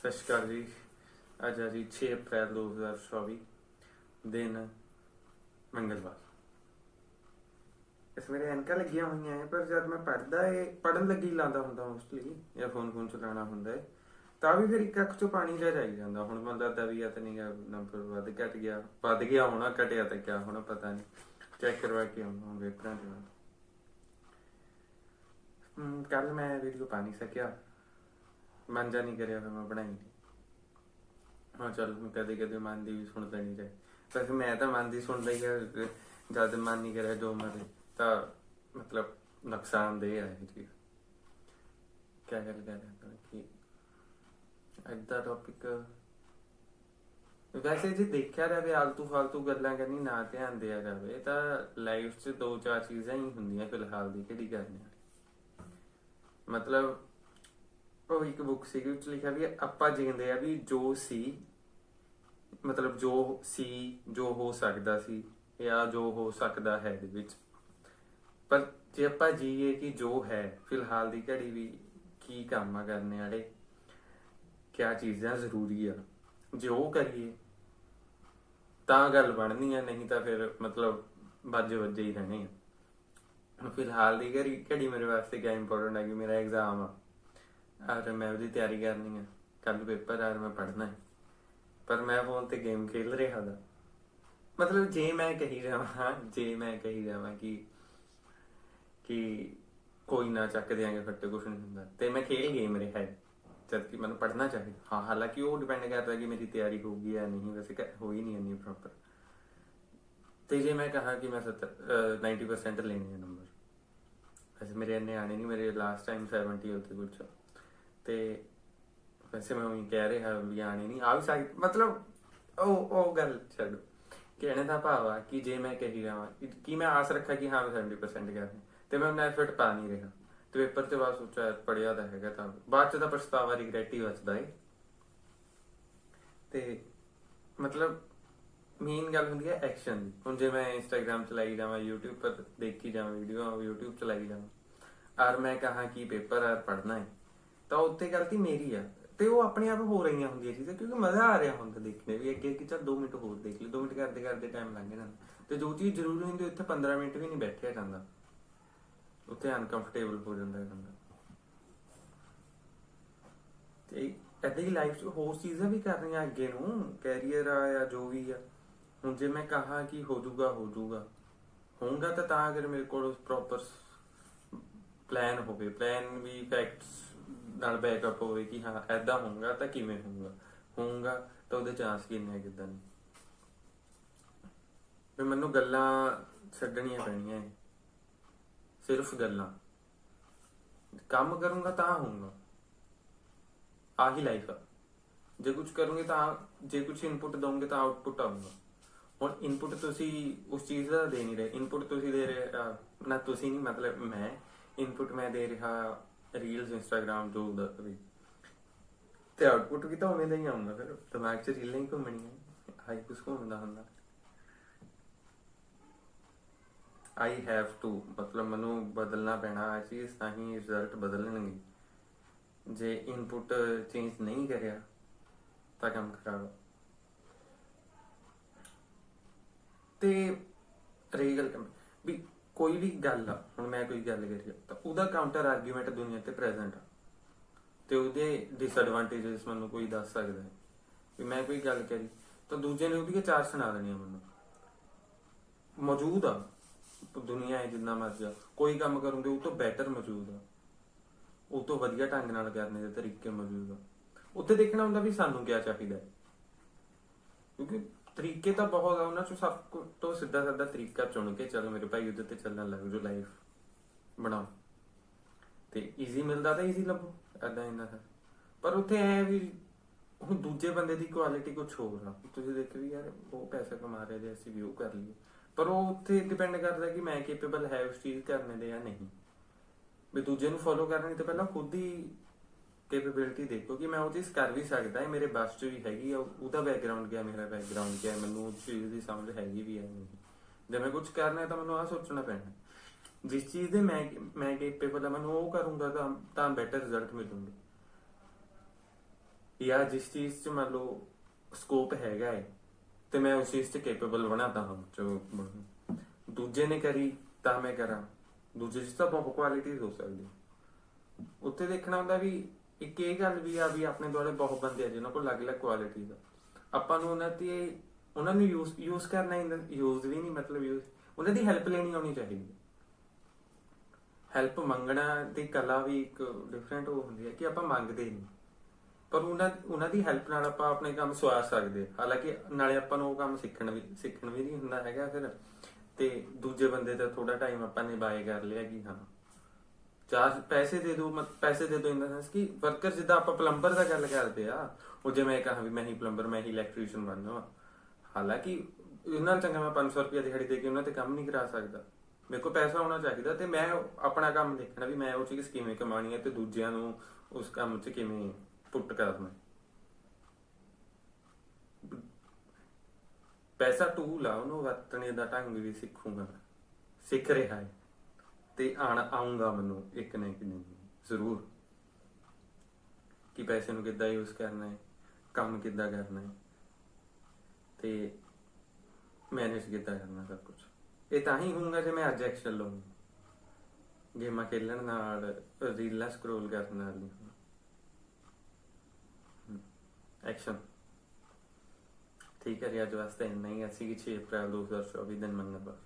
ਸਤਿ ਸ਼੍ਰੀ ਅਕਾਲ ਜੀ। ਅੱਜ ਹੈ ਜੀ 6 ਅਪ੍ਰੈਲ 2024 ਦਿਨ ਮੰਗਲਵਾਰ। ਇਸ ਮੇਰੇ ਐਨਕਾਂ ਲੱਗੀਆਂ ਹੋਈਆਂ ਹੈ ਪਰ ਜਦ ਮੈਂ ਪੜਦਾ ਏ ਪੜਨ ਲੱਗੀ ਲਾਂਦਾ ਹੁੰਦਾ ਮੋਸਟਲੀ ਜਾਂ ਫੋਨ ਫੋਨ ਚਲਾਉਣਾ ਹੁੰਦਾ ਹੈ ਤਾਂ ਵੀ ਫਿਰ ਇੱਕ ਅੱਖ ਚੋਂ ਪਾਣੀ ਜਿਹਾ ਜਾਈ ਜਾਂਦਾ। ਹੁਣ ਬੰਦਾ ਦਾ ਤੇ ਨਹੀਂ ਨੰਬਰ ਵੱਧ ਘਟ ਗਿਆ, ਵੱਧ ਗਿਆ ਹੋਣਾ, ਘਟਿਆ ਤਾਂ ਕਿਆ ਹੋਣਾ, ਪਤਾ ਨਹੀਂ। ਚੈੱਕ ਕਰਵਾ ਕੇ ਆਉਣਾ ਵੇਖਣਾ ਦੇ ਕੱਲ ਮੈਂ ਵੀਡੀਓ ਪਾ ਨਹੀਂ ਸਕਿਆ। ਮਨ ਜਾ ਨਹੀਂ ਕਰਿਆ ਫਿਰ ਮੈਂ ਬਣਾਈ ਨਹੀਂ ਹਾਂ, ਚਲ ਕਦੇ ਕਦੇ ਮਨ ਦੀ ਵੀ ਸੁਣਦਾ ਨਹੀਂ ਜਾਏ ਵੈਸੇ ਮੈਂ ਤਾਂ ਮਨ ਦੀ ਸੁਣਦਾ ਹੀ ਆ, ਜਦ ਮਨ ਨਹੀਂ ਕਰਿਆ, ਜੋ ਮਰੇ ਤਾਂ ਮਤਲਬ ਨੁਕਸਾਨਦੇਹ ਹੈ ਇਹ ਕਿਆ ਗੱਲ ਕਰ ਰਿਹਾ ਕਿ ਅੱਜ ਦਾ ਟੌਪਿਕ ਵੈਸੇ ਜੇ ਦੇਖਿਆ ਜਾਵੇ, ਆਲਤੂ ਫਾਲਤੂ ਗੱਲਾਂ ਕਰਨੀ, ਨਾ ਧਿਆਨ ਦਿਆ ਜਾਵੇ, ਤਾਂ ਲਾਈਫ 'ਚ ਦੋ ਚਾਰ ਚੀਜ਼ਾਂ ਹੀ ਹੁੰਦੀਆਂ ਫਿਲਹਾਲ ਦੀ, ਕਿਹੜੀ ਕਰਨੀ ਮਤਲਬ ਉਹ ਇੱਕ ਬੁੱਕ ਸੀ ਵਿੱਚ ਲਿਖਿਆ ਵੀ ਆਪਾਂ ਜਿੰਦੇ ਆ ਵੀ ਜੋ ਸੀ, ਮਤਲਬ ਜੋ ਸੀ, ਜੋ ਹੋ ਸਕਦਾ ਸੀ ਜਾਂ ਜੋ ਹੋ ਸਕਦਾ ਹੈ ਦੇ ਵਿੱਚ। ਪਰ ਜੇ ਆਪਾਂ ਜੀਏ ਕਿ ਜੋ ਹੈ, ਫਿਲਹਾਲ ਦੀ ਘੜੀ ਵੀ ਕੀ ਕੰਮ ਆ ਕਰਨੇ ਵਾਲੇ, ਕਿਆ ਚੀਜ਼ਾਂ ਜ਼ਰੂਰੀ ਆ, ਜੇ ਉਹ ਕਰੀਏ, ਤਾਂ ਗੱਲ ਬਣਨੀ ਆ, ਨਹੀਂ ਤਾਂ ਫਿਰ ਮਤਲਬ ਵੱਜੇ ਵੱਜੇ ਹੀ ਰਹਿਣੇ ਆ। ਫਿਲਹਾਲ ਦੀ ਘੜੀ ਘੜੀ ਮੇਰੇ ਵਾਸਤੇ ਕਿਆ ਇੰਪੋਰਟੈਂਟ ਹੈ ਕਿ ਮੇਰਾ ਐਗਜ਼ਾਮ ਆ। ਔਰ ਮੈਂ ਉਹਦੀ ਤਿਆਰੀ ਕਰਨੀ ਆ। ਕੱਲ ਪੇਪਰ ਆ ਔਰ ਮੈਂ ਪੜ੍ਹਨਾ ਹੈ। ਪਰ ਮੈਂ ਫੋਨ ਤੇ ਗੇਮ ਖੇਲ ਰਿਹਾ ਦਾ ਮਤਲਬ ਜੇ ਮੈਂ ਕਹੀ ਜਾਵਾਂ, ਜੇ ਮੈਂ ਕਹੀ ਜਾਵਾਂ ਕਿ ਕਿ ਕੋਈ ਨਾ ਚੱਕ ਦਿਆਂਗੇ ਫੱਟੇ ਕੁਛ ਨਹੀਂ ਹੁੰਦਾ। ਤੇ ਮੈਂ ਖੇਲ ਗੇਮ ਰਿਹਾ ਹੈ। ਜਦ ਕਿ ਮੈਨੂੰ ਪੜ੍ਹਨਾ ਚਾਹੀਦਾ। ਹਾਂ, ਹਾਲਾਂਕਿ ਉਹ ਡਿਪੈਂਡ ਕਰਦਾ ਕਿ ਮੇਰੀ ਤਿਆਰੀ ਹੋਊਗੀ ਜਾਂ ਨਹੀਂ। ਵੈਸੇ ਹੋਈ ਨਹੀਂ ਇੰਨੀ ਪ੍ਰੋਪਰ ਤੇ ਜੇ ਮੈਂ ਕਹਾ ਕਿ ਮੈਂ 70 90% ਲੈਣੇ ਆ ਨੰਬਰ ਵੈਸੇ ਮੇਰੇ ਇੰਨੇ ਆਣੇ ਨਹੀਂ। ਮੇਰੇ ਲਾਸਟ ਟਾਈਮ 70 ਉੱਤੇ ਕੁਝ ਤੇ ਵੈਸੇ ਮੈਂ ਉਹੀ ਕਹਿ ਰਿਹਾ ਵੀ ਆਣੇ ਨਹੀਂ ਆ ਵੀ ਸਕਦੀ ਮਤਲਬ ਉਹ ਉਹ ਗੱਲ ਛੱਡੋ। ਕਹਿਣੇ ਦਾ ਭਾਵ ਆ ਕਿ ਜੇ ਮੈਂ ਕਹੀ ਜਾਵਾਂ, ਕਿ- ਮੈਂ ਆਸ ਰੱਖਾਂ ਕਿ ਹਾਂ ਮੈਂ 70% ਕਰਨੇ ਤੇ ਮੈਂ ਉਹਨਾਂ ਐਫਰਟ ਪਾ ਨਹੀਂ ਰਿਹਾ। ਤੇ ਪੇਪਰ ਤੇ ਬਾਅਦ ਸੋਚਿਆ ਪੜਿਆ ਤਾਂ ਹੈਗਾ ਤਾਂ। ਬਾਅਦ ਚ ਤਾਂ ਪਛਤਾਵਾ ਰਿਗਰੈਟ ਹੀ ਬਚਦਾ ਏ। ਤੇ ਮਤਲਬ ਮੇਨ ਗੱਲ ਹੁੰਦੀ ਹੈ ਐਕਸ਼ਨ ਹੁਣ ਜੇ ਮੈਂ ਇੰਸਟਾਗ੍ਰam ਚਲਾਈ ਜਾਵਾਂ, YouTube ਪਰ ਦੇਖੀ ਜਾਵਾਂ ਵੀਡੀਓ YouTube ਚਲਾਈ ਜਾਵਾਂ ਔਰ ਮੈਂ ਕਹਾ ਕਿ ਪੇਪਰ ਆ ਪੜਨਾ ਹੈ ਤਾਂ ਉੱਤੇ ਗਲਤੀ ਮੇਰੀ ਆ। ਤੇ ਉਹ ਆਪਣੇ ਆਪ ਹੋ ਰਹੀਆਂ ਹੁੰਦੀਆਂ ਚੀਜ਼ਾਂ, ਕਿਉਂਕਿ ਮਜ਼ਾ ਆ ਰਿਹਾ ਹੁੰਦਾ ਦੇਖਣੇ ਵੀ ਅੱਗੇ ਕਿ ਚੱਲ 2 ਮਿੰਟ ਹੋਰ ਦੇਖ ਲੈ 2 ਮਿੰਟ ਕਰਦੇ ਕਰਦੇ ਟਾਈਮ ਲੰਘ ਜਾਂਦਾ। ਤੇ ਜੋ ਚੀਜ਼ ਜ਼ਰੂਰੀ ਹੁੰਦੀ, ਉੱਥੇ 15 ਮਿੰਟ ਵੀ ਨਹੀਂ ਬੈਠਿਆ ਜਾਂਦਾ। ਉੱਥੇ ਅਨਕੰਫਰਟੇਬਲ ਹੋ ਜਾਂਦਾ ਹੈ ਬੰਦਾ। ਤੇ ਏਦਾਂ ਹੀ ਲਾਈਫ 'ਚ ਹੋਰ ਚੀਜ਼ਾਂ ਵੀ ਕਰਨੀਆਂ ਅੱਗੇ ਨੂੰ ਕੈਰੀਅਰ ਆ ਜਾਂ ਜੋ ਵੀ ਆ। ਹੁਣ ਜੇ ਮੈਂ ਕਹਾ ਕਿ ਹੋ ਜਾਊਗਾ ਹੋ ਜਾਊਗਾ। ਹੋਊਗਾ ਤਾਂ ਤਾਂ ਅਗਰ ਮੇਰੇ ਕੋਲ ਪ੍ਰੋਪਰ ਪਲਾਨ ਹੋਵੇ ਪਲਾਨ ਵੀ ਫੈਕਟਸ ਨਾਲ ਬੈਕਅਪ ਹੋਵੇ ਕਿ ਹਾਂ ਐਦਾਂ ਹੋਊਗਾ ਤਾਂ ਕਿਵੇਂ ਹੋਊਗਾ? ਹੋਊਗਾ ਤਾਂ ਉਹਦੇ ਚਾਂਸ ਕਿੰਨੇ ਆ, ਕਿਦਾਂ ਨਹੀਂ ਵੀ ਮੈਨੂੰ ਗੱਲਾਂ ਛੱਡਣੀਆਂ ਪੈਣੀਆਂ ਏ। ਸਿਰਫ ਗੱਲਾਂ। ਕੰਮ ਕਰੂੰਗਾ ਤਾਂ ਹੋਊਗਾ। ਆਹੀ ਲਾਈਫ ਆ। ਜੇ ਕੁਝ ਕਰੋਗੇ ਤਾਂ, ਜੇ ਕੁਝ ਇਨਪੁਟ ਦੋਗੇ ਤਾਂ ਆਊਟਪੁਟ ਆਊਗਾ। ਹੁਣ ਇਨਪੁਟ ਤੁਸੀਂ ਉਸ ਚੀਜ਼ ਦਾ ਦੇ ਨਹੀਂ ਰਹੇ। ਇਨਪੁਟ ਤੁਸੀਂ ਦੇ ਰਹੇ ਨਾ ਤੁਸੀਂ ਨਹੀਂ, ਮਤਲਬ ਮੈਂ। ਇਨਪੁਟ ਮੈਂ ਦੇ ਰਿਹਾ ਰੀਲਸ ਇੰਸਟਾਗ੍ਰam ਜੋ ਦਾ ਵੀ ਤੇ ਆਉਟਪੁੱਟ ਵੀ ਤਾਂ ਉਵੇਂ ਦਾ ਹੀ ਆਉਂਦਾ ਫਿਰ ਦਿਮਾਗ 'ਚ ਰੀਲਾਂ ਹੀ ਘੁੰਮਣੀਆਂ। ਹਾਈ ਕੁਝ ਘੁੰਮਦਾ ਹੁੰਦਾ। ਆਈ ਹੈਵ ਟੂ ਮਤਲਬ ਮੈਨੂੰ ਬਦਲਣਾ ਪੈਣਾ ਆ ਚੀਜ਼ ਤਾਂ ਹੀ ਰਿਜ਼ਲਟ ਬਦਲਣਗੇ। ਜੇ ਇਨਪੁਟ ਚੇਂਜ ਨਹੀਂ ਕਰਿਆ, ਤਾਂ ਕੰਮ ਖਰਾਬ ਆ। ਤੇ ਰਹੀ ਗੱਲ ਕੰਮ- ਵੀ ਕੋਈ ਵੀ ਗੱਲ ਆ ਹੁਣ ਮੈਂ ਕੋਈ ਗੱਲ ਕਰੀ ਆ, ਤਾਂ ਉਹਦਾ ਕਾਊਂਟਰ ਆਰਗੂਮੈਂਟ ਦੁਨੀਆ ਤੇ ਪ੍ਰੈਜ਼ੈਂਟ ਆ। ਤੇ ਉਹਦੇ ਡਿਸਐਡਵਾਂਟੇजेस ਮੈਨੂੰ ਕੋਈ ਦੱਸ ਸਕਦਾ ਹੈ। ਵੀ ਮੈਂ ਕੋਈ ਗੱਲ ਕਰੀ ਤਾਂ ਦੂਜੇ ਨੇ ਉਹਦੀਆਂ ਚਾਰ ਸੁਣਾ ਦੇਣੀਆਂ ਮੈਨੂੰ। ਮੌਜੂਦ ਆ ਦੁਨੀਆ ਹੈ ਜਿੰਨਾ ਮਰਜ਼ੀ ਆ ਕੋਈ ਕੰਮ ਕਰੂੰਗੇ ਉਹ ਤੋਂ ਬੈਟਰ ਮੌਜੂਦ ਆ। ਉਹ ਤੋਂ ਵਧੀਆ ਢੰਗ ਨਾਲ ਕਰਨੇ ਦੇ ਤਰੀਕੇ ਮੌਜੂਦ ਆ। ਉੱਥੇ ਦੇਖਣਾ ਹੁੰਦਾ ਵੀ ਸਾਨੂੰ ਕੀ ਚਾਹੀਦਾ ਹੈ। ਕਿਉਂਕਿ ਤਰੀਕੇ ਤਾਂ ਬਹੁਤ ਆ, ਉਹਨਾਂ ਚੋਂ ਸਭ ਕੁ- ਤੋਂ ਸਿੱਧਾ ਸਾਦਾ ਤਰੀਕਾ ਚੁਣ ਕੇ ਚੱਲ ਮੇਰੇ ਭਾਈ ਉਹਦੇ ਤੇ ਚੱਲਣ ਲੱਗ ਜੋ ਲਾਈਫ ਬਣਾਓ। ਤੇ ਈਜ਼ੀ ਮਿਲਦਾ ਤਾਂ ਈਜ਼ੀ ਲੱਭੋ ਐਦਾਂ ਇੰਨਾ ਹੈ ਪਰ ਉੱਥੇ ਐ ਵੀ ਹੁਣ ਦੂਜੇ ਬੰਦੇ ਦੀ ਕੁਆਲਿਟੀ ਕੁਝ ਹੋਰ ਆ। ਤੁਸੀਂ ਦੇਖੋ ਵੀ ਯਾਰ, ਉਹ ਪੈਸਾ ਕਮਾ ਰਿਹਾ ਜੇ, ਅਸੀਂ ਵੀ ਉਹ ਕਰ ਲਈਏ। ਪਰ ਉਹ ਉੱਥੇ ਡਿਪੈਂਡ ਕਰਦਾ ਕਿ ਮੈਂ ਕੈਪੇਬਲ ਹੈ ਉਸ ਚੀਜ਼ ਕਰਨੇ ਦੇ ਜਾਂ ਨਹੀਂ। ਵੀ ਦੂਜੇ ਨੂੰ ਫੋਲੋ ਕਰਨ ਤੋਂ ਪਹਿਲਾਂ ਖੁਦ ਹੀ ਕੈਪੇਬਿਲਿਟੀ ਦੇਖੋ ਕਿ ਮੈਂ ਉਹ ਚੀਜ਼ ਕਰ ਵੀ ਸਕਦਾ ਹੈ ਮੇਰੇ ਬਸ 'ਚ ਵੀ ਹੈਗੀ ਆ ਉਹਦਾ ਬੈਕਗ੍ਰਾਉਂਡ ਕੀ ਹੈ ਮੇਰਾ ਬੈਕਗ੍ਰਾਉਂਡ ਕੀ ਹੈ ਮੈਨੂੰ ਉਸ ਚੀਜ਼ ਦੀ ਸਮਝ ਹੈਗੀ ਵੀ ਹੈ ਜੇ ਮੈਂ ਕੁਝ ਕਰਨਾ ਹੈ ਤਾਂ ਮੈਨੂੰ ਆ ਸੋਚਣਾ ਪੈਣਾ ਜਿਸ ਚੀਜ਼ ਦੇ ਮੈਂ ਮੈਂ ਕੈਪੇਬਲ ਆ ਮੈਨੂੰ ਉਹ ਕਰੂੰਗਾ ਤਾਂ ਤਾਂ ਬੈਟਰ ਰਿਜ਼ਲਟ ਮਿਲੂਗਾ। ਜਾਂ ਜਿਸ ਚੀਜ਼ 'ਚ ਮੰਨ ਲਓ ਸਕੋਪ ਹੈਗਾ ਹੈ, ਤੇ ਮੈਂ ਉਸ ਚੀਜ਼ 'ਚ ਕੈਪੇਬਲ ਬਣਾਤਾ ਹਾਂ, ਜੋ ਦੂਜੇ ਨੇ ਕਰੀ ਤਾਂ ਮੈਂ ਕਰਾਂ। ਦੂਜੇ 'ਚ ਤਾਂ ਬਹੁਤ ਕੁਆਲਿਟੀ ਹੋ ਸਕਦੀ ਉੱਤੇ ਦੇਖਣਾ ਹੁੰਦਾ ਵੀ ਇੱਕ ਇਹ ਗੱਲ ਵੀ ਆ ਵੀ ਆਪਣੇ ਦੁਆਲੇ ਬਹੁਤ ਬੰਦੇ ਆ ਜਿਨ੍ਹਾਂ ਕੋਲ ਅਲੱਗ-ਅਲੱਗ ਕੁਆਲਿਟੀ ਦਾ। ਆਪਾਂ ਨੂੰ ਉਹਨਾਂ ਤੇ ਉਹਨਾਂ ਨੂੰ ਯੂਜ਼ ਯੂਜ਼ ਕਰਨਾ ਯੂਜ਼ ਵੀ ਨਹੀਂ ਮਤਲਬ ਯੂਜ਼ ਉਹਨਾਂ ਦੀ ਹੈਲਪ ਲੈਣੀ ਆਉਣੀ ਚਾਹੀਦੀ ਹੈਲਪ ਮੰਗਣਾ ਦੀ ਕਲਾ ਵੀ ਇੱਕ ਡਿਫਰੈਂਟ ਉਹ ਹੁੰਦੀ ਹੈ ਕਿ ਆਪਾਂ ਮੰਗਦੇ ਨਹੀਂ। ਪਰ ਉਹਨਾਂ ਉਹਨਾਂ ਦੀ ਹੈਲਪ ਨਾਲ ਆਪਾਂ ਆਪਣੇ ਕੰਮ ਸਵਾਰ ਸਕਦੇ ਹਾਲਾਂਕਿ ਨਾਲੇ ਆਪਾਂ ਨੂੰ ਉਹ ਕੰਮ ਸਿੱਖਣ ਵੀ ਸਿੱਖਣ ਵੀ ਨਹੀਂ ਹੁੰਦਾ ਹੈਗਾ ਫਿਰ। ਤੇ ਦੂਜੇ ਬੰਦੇ ਦਾ ਥੋੜਾ ਟਾਈਮ ਆਪਾਂ ਨੇ ਬਾਏ ਕਰ ਲਿਆ ਕਿ ਹਾਂ। ਚਾਰ ਪੈਸੇ ਦੇ ਦੋ, ਮਤ, ਪੈਸੇ ਦੇ ਦੋ ਇਨ ਦਾ ਸੈਂਸ ਕਿ ਵਰਕਰ ਜਿੱਦਾਂ ਆਪਾਂ ਪਲੰਬਰ ਦਾ ਗੱਲ ਕਰਦੇ ਆ, ਉਹ ਜੇ ਮੈਂ ਕਹਾਂ ਵੀ ਮੈਂ ਹੀ ਪਲੰਬਰ ਮੈਂ ਹੀ ਇਲੈਕਟ੍ਰੀਸ਼ੀਅਨ ਬਣਨਾ ਵਾ ਹਾਲਾਂਕਿ ਇਹਨਾਂ ਨਾਲ ਚੰਗਾ ਮੈਂ 500 ਰੁਪਏ ਦਿਹਾੜੀ ਦੇ ਕੇ ਉਹਨਾਂ ਤੇ ਕੰਮ ਨਹੀਂ ਕਰਾ ਸਕਦਾ। ਮੇਰੇ ਕੋਲ ਪੈਸਾ ਹੋਣਾ ਚਾਹੀਦਾ ਤੇ ਮੈਂ ਆਪਣਾ ਕੰਮ ਦੇਖਣਾ ਵੀ ਮੈਂ ਉਹ ਚੀਜ਼ ਕਿਵੇਂ ਕਮਾਣੀ ਹੈ ਤੇ ਦੂਜਿਆਂ ਨੂੰ ਉਸ ਕੰਮ 'ਚ ਕਿਵੇਂ ਪੁੱਟ ਕਰਨਾ ਪੈਸਾ ਟੂਲ ਆ ਉਹਨੂੰ ਵਰਤਣੇ ਦਾ ਢੰਗ ਵੀ ਸਿੱਖੂਗਾ ਸਿੱਖ ਰਿਹਾ ਹੈ। ਤੇ ਆਣ ਆਉਂਗਾ ਮੈਨੂੰ ਇੱਕ ਨਾ ਇੱਕ ਦਿਨ ਜ਼ਰੂਰ। ਕਿ ਪੈਸੇ ਨੂੰ ਕਿੱਦਾਂ ਯੂਜ਼ ਕਰਨਾ ਹੈ, ਕੰਮ ਕਿੱਦਾਂ ਕਰਨਾ ਹੈ, ਤੇ ਮੈਨੇਜ ਕਿੱਦਾਂ ਕਰਨਾ ਸਭ ਕੁਝ ਇਹ ਤਾਂ ਹੀ ਹੋਊਗਾ ਜੇ ਮੈਂ ਅੱਜ ਐਕਸ਼ਨ ਲਵਾਂ ਗੇਮਾਂ ਖੇਲਣ ਨਾਲ ਰੀਲਾਂ ਸਕਰੋਲ ਕਰਨ ਨਾਲ ਨਹੀਂ ਐਕਸ਼ਨ ਠੀਕ ਹੈ ਜੀ, ਅੱਜ ਵਾਸਤੇ ਇੰਨਾ ਹੀ। ਅਸੀਂ 6 ਅਪ੍ਰੈਲ 2024 ਦਿਨ ਮੰਗਲਵਾਰ